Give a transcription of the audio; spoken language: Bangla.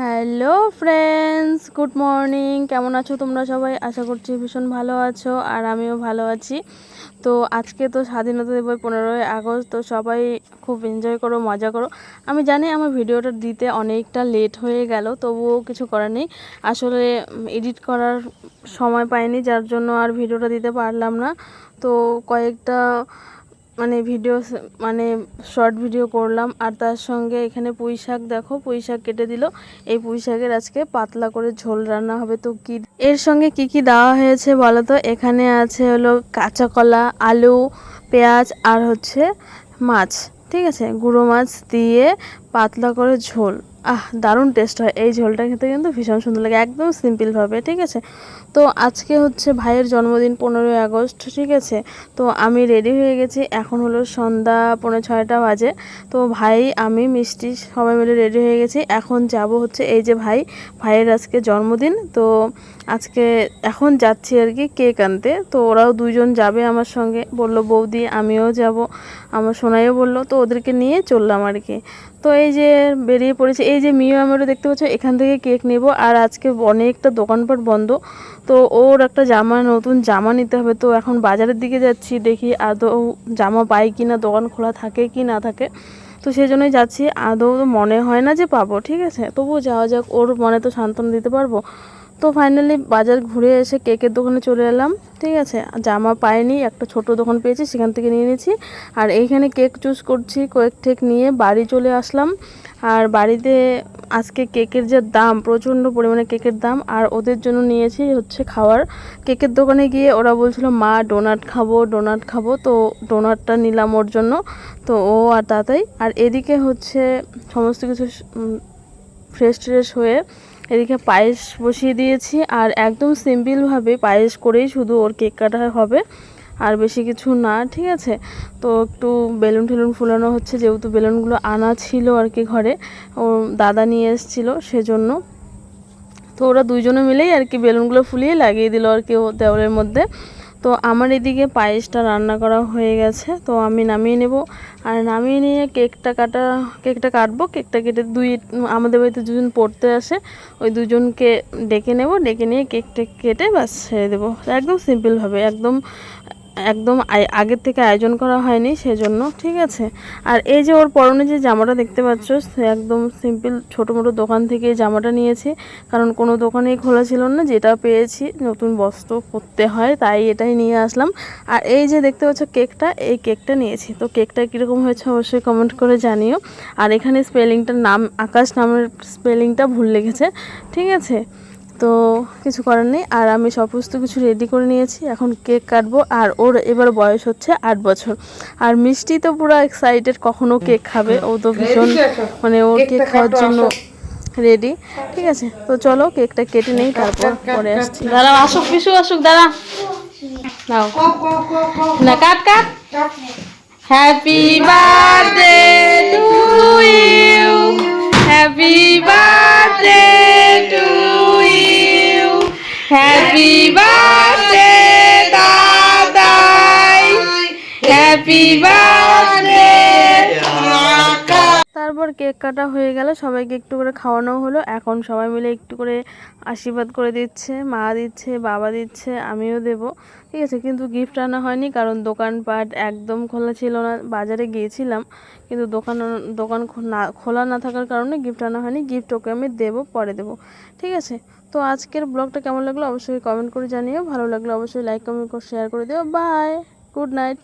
হ্যালো ফ্রেন্ডস গুড মর্নিং কেমন আছো তোমরা সবাই? আশা করছি ভীষণ ভালো আছো আর আমিও ভালো আছি। তো আজকে তো স্বাধীনতা দিবস পনেরোই আগস্ট, তো সবাই খুব এনজয় করো, মজা করো। আমি জানি আমার ভিডিওটা দিতে অনেকটা লেট হয়ে গেল, তবুও কিছু করার নেই। আসলে এডিট করার সময় পাইনি, যার জন্য আর ভিডিওটা দিতে পারলাম না। তো কয়েকটা মানে ভিডিও মানে শর্ট ভিডিও করলাম। আর তার সঙ্গে এখানে পুঁই শাক দেখো পুঁই শাক কেটে দিল। এই পুঁই শাকের আজকে পাতলা করে ঝোল রান্না হবে। তো কি, এর সঙ্গে কি কি দেওয়া হয়েছে বলো তো? এখানে আছে হলো কাঁচা কলা, আলু, পেঁয়াজ আর হচ্ছে মাছ। ঠিক আছে? গুঁড়ো মাছ দিয়ে পাতলা করে ঝোল। আহ, দারুণ টেস্ট হয়। এই ঝোলটা খেতে কিন্তু ভীষণ সুন্দর লাগে, একদম সিম্পলভাবে ঠিক আছে? তো আজকে হচ্ছে ভাইয়ের জন্মদিন পনেরোই আগস্ট, ঠিক আছে? তো আমি রেডি হয়ে গেছি, এখন হলো সন্ধ্যা পনেরো ছয়টা বাজে। তো ভাই, আমি, মিষ্টি সবাই মিলে রেডি হয়ে গেছি। এখন যাব হচ্ছে এই যে ভাই, ভাইয়ের আজকে জন্মদিন। তো আজকে এখন যাচ্ছি আর কি কেক আনতে। তো ওরাও দুইজন যাবে আমার সঙ্গে। বলল, বৌদি, আমিও যাব। আমার সোনাইও বলল, তো ওদেরকে নিয়ে চললাম আর কি। তো এই যে বেরিয়ে পড়েছে, এই যে মিও আমারও দেখতে পাচ্ছ, এখান থেকে কেক নেব। আর আজকে অনেকটা দোকানপাট বন্ধ। তো ওর একটা জামা, নতুন জামা নিতে হবে। তো এখন বাজারের দিকে যাচ্ছি, দেখি আদৌ জামা পাই কি না দোকান খোলা থাকে কি না থাকে। তো সেই জন্যই যাচ্ছি। আদৌ মনে হয় না যে পাবো, ঠিক আছে? তবুও যাওয়া যাক, ওর মনে তো সান্ত্বনা দিতে পারব। তো ফাইনালি বাজার ঘুরে এসে কেকের দোকানে চলে এলাম, ঠিক আছে? জামা পাইনি, একটা ছোট দোকান পেয়েছি, সেখান থেকে নিয়ে নিয়েছি। আর এইখানে কেক চুজ করছি, কয়েক ঠেক নিয়ে বাড়ি চলে আসলাম। আর বাড়িতে আজকে কেকের যে দাম, প্রচণ্ড পরিমাণে কেকের দাম, আর ওদের জন্য নিয়েছি হচ্ছে খাওয়ার। কেকের দোকানে গিয়ে ওরা বলছিল, মা ডোনাট খাব ডোনাট খাব। তো ডোনাটটা নিলাম ওর জন্য, তো ও আর তাতাই। আর এদিকে হচ্ছে সমস্ত কিছু ফ্রেশ ট্রেশ হয়ে এদিকে পায়েস বসিয়ে দিয়েছি আর একদম সিম্পলভাবে পায়েস করেই শুধু ওর কেক কাটা হবে। আর বেশি কিছু না, ঠিক আছে? তো একটু বেলুন টেলুন ফুলানো হচ্ছে, যেহেতু বেলুনগুলো আনা ছিল আর কি ঘরে, ও দাদা নিয়ে এসেছিল সেজন্য। তো ওরা দুইজনে মিলেই আর কি বেলুনগুলো ফুলিয়ে লাগিয়ে দিল আর কি দেওয়ালের মধ্যে। তো আমার এদিকে পায়েসটা রান্না করা হয়ে গেছে, তো আমি নামিয়ে নেব। আর নামিয়ে নিয়ে কেকটা কাটা, কেকটা কাটবো, কেকটা কেটে দুই, আমাদের বাড়িতে দুজন পড়তে আসে, ওই দুজনকে ডেকে নেব, ডেকে নিয়ে কেকটা কেটে বাস ছেড়ে দেবো। একদম সিম্পলভাবে একদম একদম আগের থেকে আয়োজন করা হয়নি, সেজন্য ঠিক আছে। আর এই যে ওর পরনে যে জামাটা দেখতে পাচ্ছ একদম সিম্পল ছোটো মোটো দোকান থেকে জামাটা নিয়েছি। কারণ কোনো দোকানেই খোলা ছিল না, যেটা পেয়েছি, নতুন বস্ত্র পরতে হয়, তাই এটাই নিয়ে আসলাম। আর এই যে দেখতে পাচ্ছ কেকটা, এই কেকটা নিয়েছি। তো কেকটা কীরকম হয়েছে অবশ্যই কমেন্ট করে জানিও। আর এখানে স্পেলিংটার নাম, আকাশ নামের স্পেলিংটা ভুল লেগেছে, ঠিক আছে? তো কিছু করার নেই। আর আমি সমস্ত কিছু রেডি করে নিয়েছি। এখন কেক কাটবো। আর ওর এবার বয়স হচ্ছে আট বছর। আর মিষ্টি তো পুরো এক্সাইটেড কখনো কেক খাবে। ও তো ভীষণ মানে ওর কেক খাওয়ার জন্য রেডি ঠিক আছে তো চলো কেকটা কেটে নেই তারপর পরে আসছি। দাঁড়াও আসুক পিসু আসুক দাঁড়া নাও না cut cut. Happy birthday to you happy birthday happy birthday দাদাই। হ্যাপি বার্থডে তারপর কেক কাটা হয়ে গেল, সবাইকে একটু করে খাওয়ানো হলো। এখন সবাই মিলে একটু করে আশীর্বাদ করে দিচ্ছে, মা দিচ্ছে, বাবা দিচ্ছে, আমিও দেব। ঠিক আছে, কিন্তু গিফট আনা হয়নি কারণ দোকানপাট একদম খোলা ছিল না। বাজারে গিয়েছিলাম, কিন্তু দোকান দোকান না, খোলা না থাকার কারণে গিফট আনা হয়নি। গিফট ওকে আমি দেবো, পরে দেবো। ঠিক আছে, তো আজকের ব্লগটা কেমন লাগল অবশ্যই কমেন্ট করে জানিও। ভালো লাগল অবশ্যই লাইক কমেন্ট শেয়ার করে দিও। Bye good night